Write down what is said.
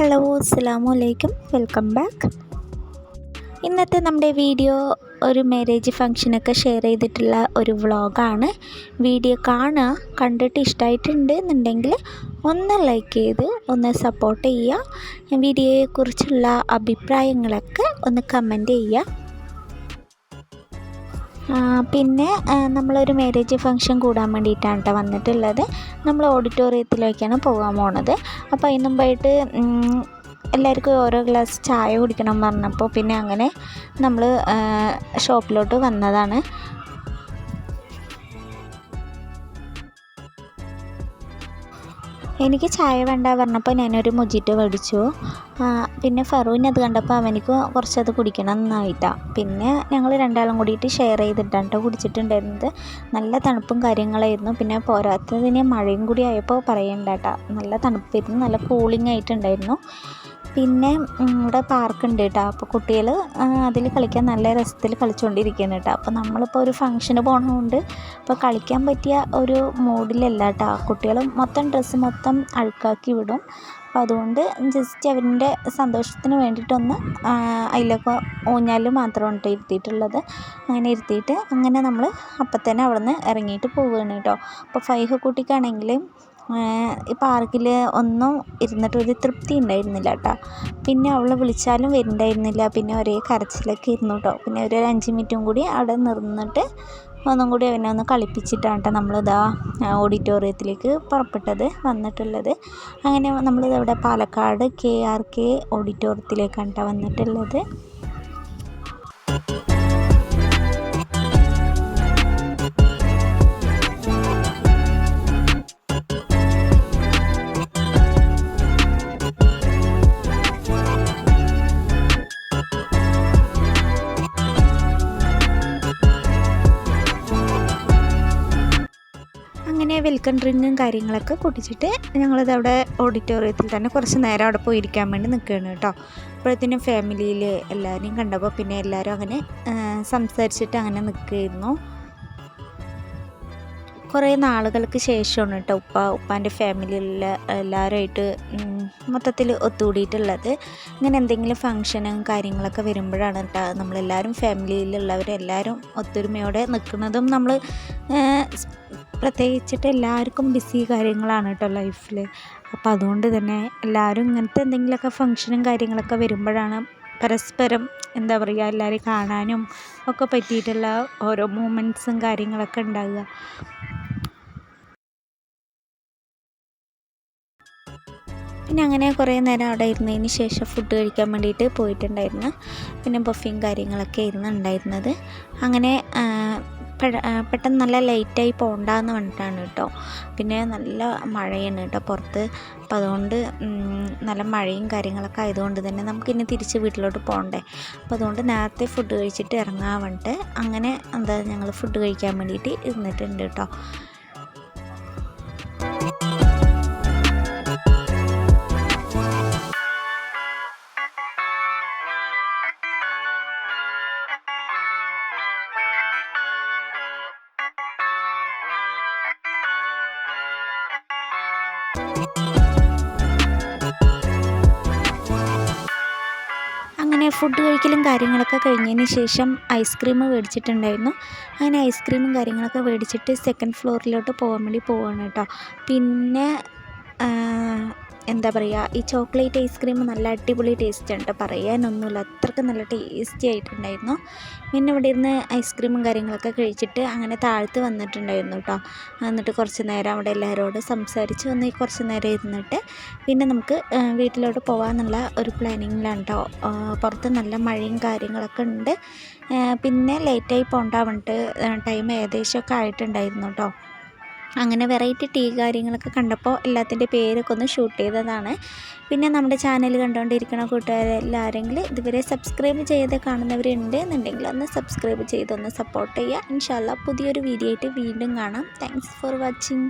അസ്സാം വലൈക്കും welcome back. ഇന്നത്തെ നമ്മുടെ വീഡിയോ ഒരു മാരേജ് ഫങ്ഷനൊക്കെ ഷെയർ ചെയ്തിട്ടുള്ള ഒരു വ്ളോഗാണ്. വീഡിയോ കാണുക കണ്ടിട്ട് ഇഷ്ടമായിട്ടുണ്ട് എന്നുണ്ടെങ്കിൽ ഒന്ന് ലൈക്ക് ചെയ്ത് ഒന്ന് സപ്പോർട്ട് ചെയ്യുക. വീഡിയോയെക്കുറിച്ചുള്ള അഭിപ്രായങ്ങളൊക്കെ ഒന്ന് കമന്റ് ചെയ്യുക. പിന്നെ നമ്മളൊരു മാരേജ് ഫംഗ്ഷൻ കൂടാൻ വേണ്ടിയിട്ടാണ് കേട്ടോ വന്നിട്ടുള്ളത്. നമ്മൾ ഓഡിറ്റോറിയത്തിലേക്കാണ് പോകാൻ പോണത്. അപ്പോൾ അതിന് മുമ്പായിട്ട് എല്ലാവർക്കും ഓരോ ഗ്ലാസ് ചായ കുടിക്കണം പറഞ്ഞപ്പോൾ പിന്നെ അങ്ങനെ നമ്മൾ ഷോപ്പിലോട്ട് വന്നതാണ്. എനിക്ക് ചായ വേണ്ട പറഞ്ഞപ്പോൾ ഞാനൊരു മൊജിറ്റോ മേടിച്ചു. പിന്നെ ഫറൂൻ അത് കണ്ടപ്പോൾ അവനിക്ക് കുറച്ചത് കുടിക്കണം എന്നായിട്ടാണ് പിന്നെ ഞങ്ങൾ രണ്ടാളും കൂടിയിട്ട് ഷെയർ ചെയ്തിട്ടാണ് കുടിച്ചിട്ടുണ്ടായിരുന്നത്. നല്ല തണുപ്പും കാര്യങ്ങളായിരുന്നു. പിന്നെ പോരാത്തതിന് മഴയും കൂടി ആയപ്പോൾ പറയണ്ട കേട്ടോ നല്ല തണുപ്പായിരുന്നു. നല്ല കൂളിംഗ് ആയിട്ടുണ്ടായിരുന്നു. പിന്നെ ഇവിടെ പാർക്ക് ഉണ്ട് കേട്ടോ അപ്പോൾ കുട്ടികൾ അതിൽ കളിക്കാൻ നല്ല രസത്തിൽ കളിച്ചുകൊണ്ടിരിക്കുന്നു കേട്ടോ അപ്പോൾ നമ്മളിപ്പോൾ ഒരു ഫംഗ്ഷന് പോകണതുകൊണ്ട് അപ്പോൾ കളിക്കാൻ പറ്റിയ ഒരു മൂഡിലല്ല കേട്ടോ കുട്ടികൾ മൊത്തം ഡ്രസ്സ് മൊത്തം അഴുക്കാക്കി വിടും. അപ്പോൾ അതുകൊണ്ട് ജസ്റ്റ് അവന്റെ സന്തോഷത്തിന് വേണ്ടിയിട്ടൊന്ന് അതിലൊക്കെ ഊഞ്ഞാൽ മാത്രമാണ് കേട്ടോ ഇരുത്തിയിട്ടുള്ളത്. അങ്ങനെ ഇരുത്തിയിട്ട് അങ്ങനെ നമ്മൾ അപ്പം തന്നെ അവിടെ നിന്ന് ഇറങ്ങിയിട്ട് പോവുകയാണ് കേട്ടോ അപ്പോൾ ഫൈഹ കുട്ടിക്കാണെങ്കിൽ ഈ പാർക്കിൽ ഒന്നും ഇരുന്നിട്ട് ഒരു തൃപ്തി ഉണ്ടായിരുന്നില്ല കേട്ടോ പിന്നെ അവളെ വിളിച്ചാലും വരുന്നുണ്ടായിരുന്നില്ല പിന്നെ ഒരേ കരച്ചിലൊക്കെ ഇരുന്നു കേട്ടോ പിന്നെ ഒരു അഞ്ച് മിനിറ്റും കൂടി അവിടെ നിന്നിട്ട് ഒന്നും കൂടി അവനെ ഒന്ന് കളിപ്പിച്ചിട്ടാണ് കേട്ടോ നമ്മളിതാ ഓഡിറ്റോറിയത്തിലേക്ക് പുറപ്പെട്ടത് വന്നിട്ടുള്ളത്. അങ്ങനെ നമ്മളിതവിടെ പാലക്കാട് കെ ആർ കെ ഓഡിറ്റോറിയത്തിലേക്കാണ് കേട്ടോ വന്നിട്ടുള്ളത്. അങ്ങനെ വെൽക്കം ഡ്രിങ്കും കാര്യങ്ങളൊക്കെ കുടിച്ചിട്ട് ഞങ്ങളിത് അവിടെ ഓഡിറ്റോറിയത്തിൽ തന്നെ കുറച്ച് നേരം അവിടെ പോയി ഇരിക്കാൻ വേണ്ടി നിൽക്കുകയാണ് കേട്ടോ. അപ്പോഴത്തേനും ഫാമിലിയിൽ എല്ലാവരെയും കണ്ടപ്പോൾ പിന്നെ എല്ലാവരും അങ്ങനെ സംസാരിച്ചിട്ട് അങ്ങനെ നിൽക്കുകയായിരുന്നു. കുറേ നാളുകൾക്ക് ശേഷമാണ് കേട്ടോ ഉപ്പ ഉപ്പാന്റെ ഫാമിലിയിലുള്ള എല്ലാവരുമായിട്ട് മൊത്തത്തിൽ ഒത്തുകൂടിയിട്ടുള്ളത്. ഇങ്ങനെ എന്തെങ്കിലും ഫങ്ഷനും കാര്യങ്ങളൊക്കെ വരുമ്പോഴാണ് കേട്ടോ നമ്മളെല്ലാവരും ഫാമിലിയിലുള്ളവരെല്ലാവരും ഒത്തൊരുമയോടെ നിൽക്കുന്നതും നമ്മൾ പ്രത്യേകിച്ചിട്ട് എല്ലാവർക്കും ബിസി കാര്യങ്ങളാണ് കേട്ടോ ലൈഫിൽ അപ്പോൾ അതുകൊണ്ട് തന്നെ എല്ലാവരും ഇങ്ങനത്തെ എന്തെങ്കിലുമൊക്കെ ഫങ്ഷനും കാര്യങ്ങളൊക്കെ വരുമ്പോഴാണ് പരസ്പരം എന്താ പറയുക എല്ലാവരെയും കാണാനും ഒക്കെ പറ്റിയിട്ടുള്ള ഓരോ മൂമെന്റ്സും കാര്യങ്ങളൊക്കെ ഉണ്ടാകുക പിന്നെ അങ്ങനെ കുറേ നേരം അവിടെ ഇരുന്നതിന് ശേഷം ഫുഡ് കഴിക്കാൻ വേണ്ടിയിട്ട് പോയിട്ടുണ്ടായിരുന്നു. പിന്നെ ബഫയും കാര്യങ്ങളൊക്കെ ആയിരുന്നു ഉണ്ടായിരുന്നത്. അങ്ങനെ പെട്ടെന്ന് നല്ല ലേറ്റായി പോകണ്ടെന്ന് പറഞ്ഞിട്ടാണ് കേട്ടോ. പിന്നെ നല്ല മഴയാണ് കേട്ടോ പുറത്ത്. അപ്പോൾ അതുകൊണ്ട് നല്ല മഴയും കാര്യങ്ങളൊക്കെ ആയതുകൊണ്ട് തന്നെ നമുക്ക് ഇനി തിരിച്ച് വീട്ടിലോട്ട് പോകണ്ടേ അപ്പോൾ അതുകൊണ്ട് നേരത്തെ ഫുഡ് കഴിച്ചിട്ട് ഇറങ്ങാൻ വേണ്ടിയിട്ട് അങ്ങനെ എന്താ ഞങ്ങൾ ഫുഡ് കഴിക്കാൻ വേണ്ടിയിട്ട് ഇരുന്നിട്ടുണ്ട് കേട്ടോ. ഫുഡ് കഴിക്കലും കാര്യങ്ങളൊക്കെ കഴിഞ്ഞതിന് ശേഷം ഐസ്ക്രീം മേടിച്ചിട്ടുണ്ടായിരുന്നു. അങ്ങനെ ഐസ്ക്രീമും കാര്യങ്ങളൊക്കെ മേടിച്ചിട്ട് സെക്കൻഡ് ഫ്ലോറിലോട്ട് പോകാൻ വേണ്ടി പോവാണ് കേട്ടോ. പിന്നെ എന്താ പറയുക ഈ ചോക്ലേറ്റ് ഐസ്ക്രീം നല്ല അടിപൊളി ടേസ്റ്റ് ഉണ്ട് പറയാനൊന്നുമില്ല. അത്രയ്ക്ക് നല്ല ടേസ്റ്റി ആയിട്ടുണ്ടായിരുന്നു. പിന്നെ ഇവിടെ ഇരുന്ന് ഐസ്ക്രീമും കാര്യങ്ങളൊക്കെ കഴിച്ചിട്ട് അങ്ങനെ താഴ്ത്ത് വന്നിട്ടുണ്ടായിരുന്നു കേട്ടോ എന്നിട്ട് കുറച്ച് നേരം അവിടെ എല്ലാവരോടും സംസാരിച്ച് വന്ന് കുറച്ച് നേരം ഇരുന്നിട്ട് പിന്നെ നമുക്ക് വീട്ടിലോട്ട് പോകാമെന്നുള്ള ഒരു പ്ലാനിങ്ങിലാണ് കേട്ടോ പുറത്ത് നല്ല മഴയും കാര്യങ്ങളൊക്കെ ഉണ്ട്. പിന്നെ ലേറ്റായി പോകണ്ട വന്നിട്ട് ടൈം ഏകദേശമൊക്കെ ആയിട്ടുണ്ടായിരുന്നു കേട്ടോ അങ്ങനെ വെറൈറ്റി ടീ കാര്യങ്ങളൊക്കെ കണ്ടപ്പോൾ എല്ലാത്തിന്റെ പേരൊക്കെ ഒന്ന് ഷൂട്ട് ചെയ്തതാണ്. പിന്നെ നമ്മുടെ ചാനൽ കണ്ടുകൊണ്ടിരിക്കുന്ന കൂട്ടുകാരെല്ലാരെങ്കിൽ ഇതുവരെ സബ്സ്ക്രൈബ് ചെയ്ത് കാണുന്നവരുണ്ട് എന്നുണ്ടെങ്കിൽ ഒന്ന് സബ്സ്ക്രൈബ് ചെയ്തൊന്ന് സപ്പോർട്ട് ചെയ്യുക ഇൻഷാല്ല പുതിയൊരു വീഡിയോ ആയിട്ട് വീണ്ടും കാണാം. Thanks for watching